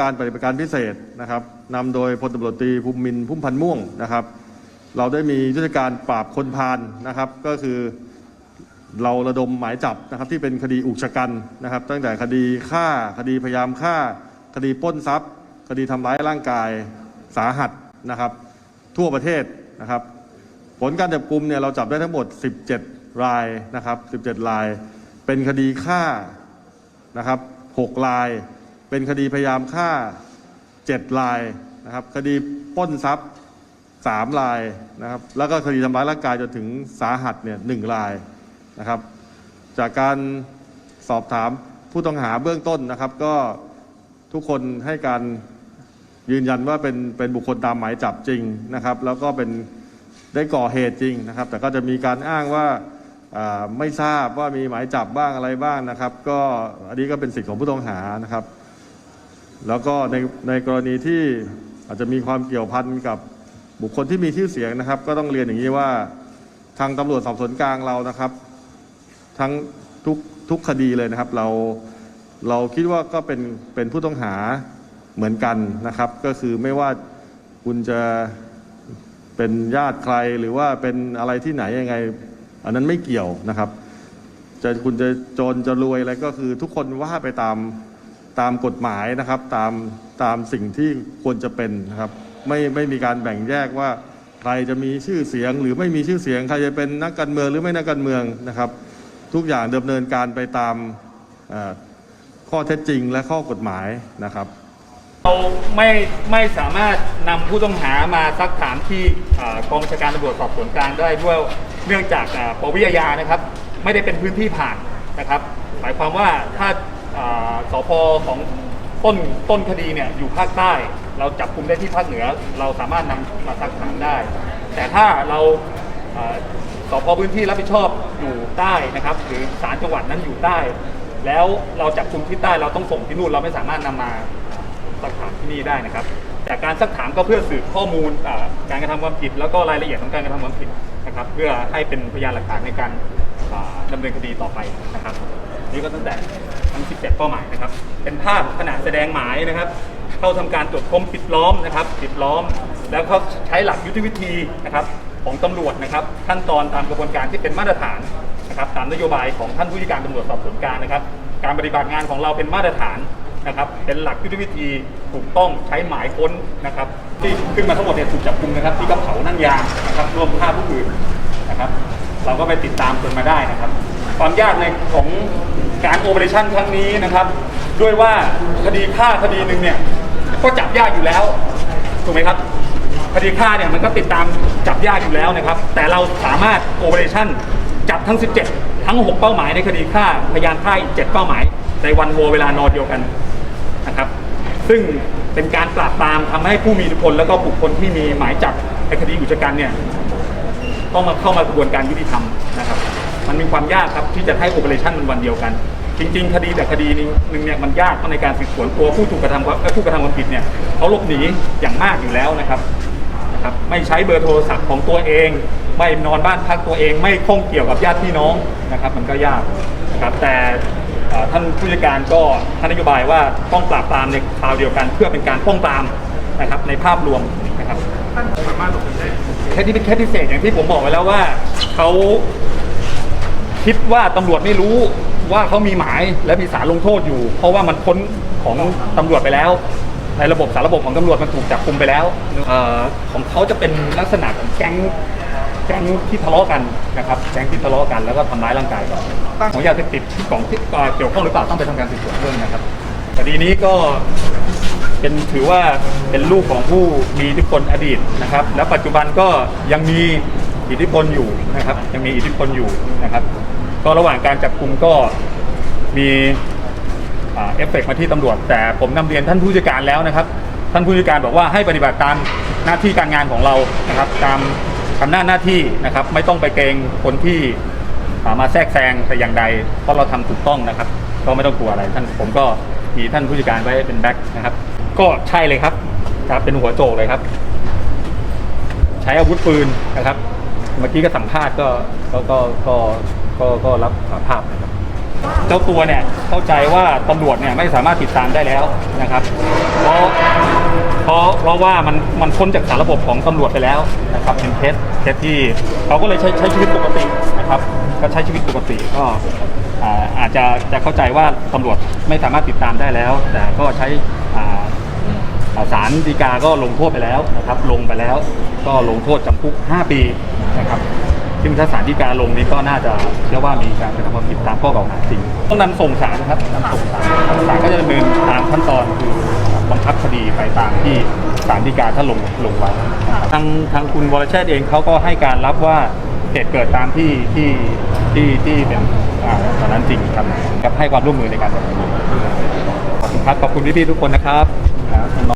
การปฏิบัติการพิเศษนะครับนำโดยพลตำรวจตรีภูมิมินพุ่มพันธ์ม่วงนะครับ เราได้มียุทธการปราบคนพาลนะครับ ก็คือเราระดมหมายจับนะครับที่เป็นคดีอุกชะกันนะครับ ตั้งแต่คดีฆ่าคดีพยายามฆ่า คดีปล้นทรัพย์ คดีทำร้ายร่างกายสาหัสนะครับ ทั่วประเทศนะครับ ผลการจับกลุ่มเนี่ยเราจับได้ทั้งหมด 17 รายนะครับ 17 ราย เป็นคดีฆ่านะครับ 6 ราย เป็นคดีพยายามฆ่า7รายนะครับ คดีป้นทรัพย์3รายนะครับ แล้วก็คดีทำร้ายร่างกายจนถึงสาหัสเนี่ยหนึ่งรายนะครับ จากการสอบถามผู้ต้องหาเบื้องต้นนะครับ ก็ทุกคนให้การยืนยันว่าเป็นเป็นบุคคลตามหมายจับจริงนะครับ แล้วก็เป็นได้ก่อเหตุจริงนะครับ แต่ก็จะมีการอ้างว่าไม่ทราบว่ามีหมายจับบ้างอะไรบ้างนะครับ ก็อันนี้ก็เป็นสิทธิของผู้ต้องหานะครับ แล้วก็ในในกรณีที่อาจจะมีความเกี่ยวพันกับบุคคลที่มีชื่อเสียงนะครับ ก็ต้องเรียนอย่างนี้ว่าทางตำรวจสอบสวนกลางเรานะครับ ทั้งทุกทุกคดีเลยนะครับ เราเราคิดว่าก็เป็นเป็นผู้ต้องหาเหมือนกันนะครับ ก็คือไม่ว่าคุณจะเป็นญาติใครหรือว่าเป็นอะไรที่ไหนยังไง อันนั้นไม่เกี่ยวนะครับ จะคุณจะจนจะรวยอะไรก็คือทุกคนว่าไปตาม ตามกฎหมายนะครับตามตามสิ่งที่ควรจะเป็นนะครับไม่ไม่มีการแบ่งแยกว่าใครจะมีชื่อเสียง หรือไม่มีชื่อเสียงใครจะเป็นนักการเมืองหรือไม่นักการเมืองนะครับ ทุกอย่างดำเนินการไปตามข้อเท็จจริงและข้อกฎหมายนะครับเราไม่ไม่สามารถนำผู้ต้องหามาซักถามที่กองบัญชาการตำรวจสอบสวนกลางได้ด้วยเนื่องจากปวิทยานะครับ ไม่ได้เป็นพื้นที่ผ่านนะครับ หมายความว่าถ้า อ่าสพของต้นต้นคดีเนี่ยอยู่ภาคใต้ เราจับกลุ่มได้ที่ภาคเหนือ เราสามารถนำมาซักถามได้ แต่ถ้าเราอ่าสพพื้นที่รับผิดชอบอยู่ใต้นะครับหรือศาลจังหวัดนั้นอยู่ใต้ แล้วเราจับกลุ่มที่ใต้เราต้องส่งที่นู่นเราไม่สามารถนำมา สักถามที่นี่ได้นะครับ แต่การสักถามก็เพื่อสืบข้อมูลอ่าการกระทำความผิด แล้วก็รายละเอียดของการกระทำความผิดนะครับ เพื่อให้เป็นพยานหลักฐานในการ อ่าดำเนินคดีต่อไปนะครับ นี่ก็ตั้งแต่ทั้ง 17 เป้าหมายนะครับ เป็นภาพขณะแสดงหมายนะครับ เข้าทำการตรวจค้นปิดล้อมนะครับปิดล้อม แล้วเขาใช้หลักยุทธวิธีนะครับของตำรวจนะครับ ขั้นตอนตามกระบวนการที่เป็นมาตรฐานนะครับตามนโยบายของท่านผู้ว่าการตำรวจสอบสวนกลางนะครับ การปฏิบัติงานของเราเป็นมาตรฐานนะครับเป็นหลักยุทธวิธีถูกต้องใช้หมายค้นนะครับที่ขึ้นมาทั้งหมดเนี่ยถูกจับกลุ่มนะครับ ที่กระเผานั่งยางนะครับรวมฆ่าผู้อื่นนะครับ เราก็ไปติดตามจนมาได้นะครับ ความยากในของการโอเปอเรชั่นครั้งนี้นะครับ ด้วยว่าคดีฆ่าคดีหนึ่งเนี่ยก็จับยากอยู่แล้วถูกไหมครับคดีฆ่าเนี่ยมันก็ติดตามจับยากอยู่แล้วนะครับ แต่เราสามารถโอเปอเรชั่นจับทั้ง 17 ทั้ง 6 เป้าหมายในคดีฆ่าพยานฆ่าอีก 7 เป้าหมาย ในวันโวเวลานอนเดียวกันนะครับ ซึ่งเป็นการปราบปรามทำให้ผู้มีอิทธิพล แล้วก็บุคคลที่มีหมายจับในคดีอุกชะกันเนี่ย ต้องมาเข้ามากระบวนการยุติธรรมนะครับ มันมีความยากครับที่จะให้โอเปอเรชั่นมันวันเดียวกัน จริง ๆ คดีแต่คดีหนึงเนี่ยมันยากเพราะในการสืบสวนตัวผู้ถูกกระทำความผู้กระทำความผิดเนี่ยเขาหลบหนีอย่างมากอยู่แล้วนะครับนะครับ ไม่ใช้เบอร์โทรศัพท์ของตัวเอง ไม่นอนบ้านพักตัวเอง ไม่ข้องเกี่ยวกับญาติพี่น้องนะครับ มันก็ยากนะครับแต่ท่านผู้จัดการก็ท่านนโยบายว่าต้องปราบปรามในคราวเดียวกัน เพื่อเป็นการป้องปรามนะครับในภาพรวมนะครับท่านสามารถลงมือได้ แค่ที่เป็นแค่พิเศษอย่างที่ผมบอกไว้แล้วว่าเขาคิดว่าตำรวจไม่รู้ว่าเขามีหมายและมีสารลงโทษอยู่ เพราะว่ามันพ้นของตำรวจไปแล้ว ในระบบสารระบบของตำรวจมันถูกจับกุมไปแล้วเออของเขาจะเป็นลักษณะของแก๊งแก๊งที่ทะเลาะกันนะครับแก๊งที่ทะเลาะกันแล้วก็ทำร้ายร่างกายกันของยาเสพติดของที่เกี่ยวข้องหรือเปล่าต้องไปทำการสืบสวนเพิ่มนะครับคดีนี้ก็ เป็นถือว่าเป็นลูกของผู้มีอิทธิพลอดีตนะครับ และปัจจุบันก็ยังมีอิทธิพลอยู่นะครับยังมีอิทธิพลอยู่นะครับ ก็ระหว่างการจับกลุ่มก็มีเอฟเฟกต์มาที่ตำรวจ แต่ผมนำเรียนท่านผู้จัดการแล้วนะครับ ท่านผู้จัดการบอกว่าให้ปฏิบัติตามหน้าที่การงานของเรานะครับ ตามอำนาจหน้าที่นะครับ ไม่ต้องไปเกรงคนที่ามาแทรกแซงแต่อย่างใด เพราะเราทำถูกต้องนะครับ ก็ไม่ต้องกลัวอะไรท่านผมก็มีท่านผู้จัดการไว้เป็นแบ็คนะครับ ก็ใช่เลยครับครับ เป็นหัวโจกเลยครับ ใช้อาวุธปืนนะครับ เมื่อกี้ก็สัมภาษณ์ก็ก็ก็ก็ก็ก็รับสารภาพนะครับ เจ้าตัวเนี่ยเข้าใจว่าตำรวจเนี่ยไม่สามารถติดตามได้แล้วนะครับ เพราะเพราะเพราะว่ามันมันพ้นจากสารระบบของตำรวจไปแล้วนะครับเป็นเทสเทสที่เขาก็เลยใช้ใช้ชีวิตปกตินะครับ ก็ใช้ชีวิตปกติก็อาจจะจะเข้าใจว่าตำรวจไม่สามารถติดตามได้แล้ว แต่ก็ใช้ ศาลฎีกาก็ลงโทษไปแล้วนะครับลงไปแล้วก็ลงโทษจำคุก 5 ปีนะครับซึ่งถ้าศาลฎีกาลงนี้ก็น่าจะเชื่อว่ามีการกระทำความผิดตามข้อกล่าวหาจริง ต้องนำส่งศาลนะครับนำส่งศาลศาลก็จะดำเนินตามขั้นตอนคือบังคับคดีไปตามที่ศาลฎีกาท่าลงลงไว้ทางทางคุณวรเชษฐ์เองเขาก็ให้การรับว่าเหตุเกิดตามที่ที่ที่ที่เป็นตอนนั้นจริงครับกับให้ความร่วมมือในการดำเนินคดีขอบคุณครับขอบคุณพี่ๆทุกคนนะครับครับน้อง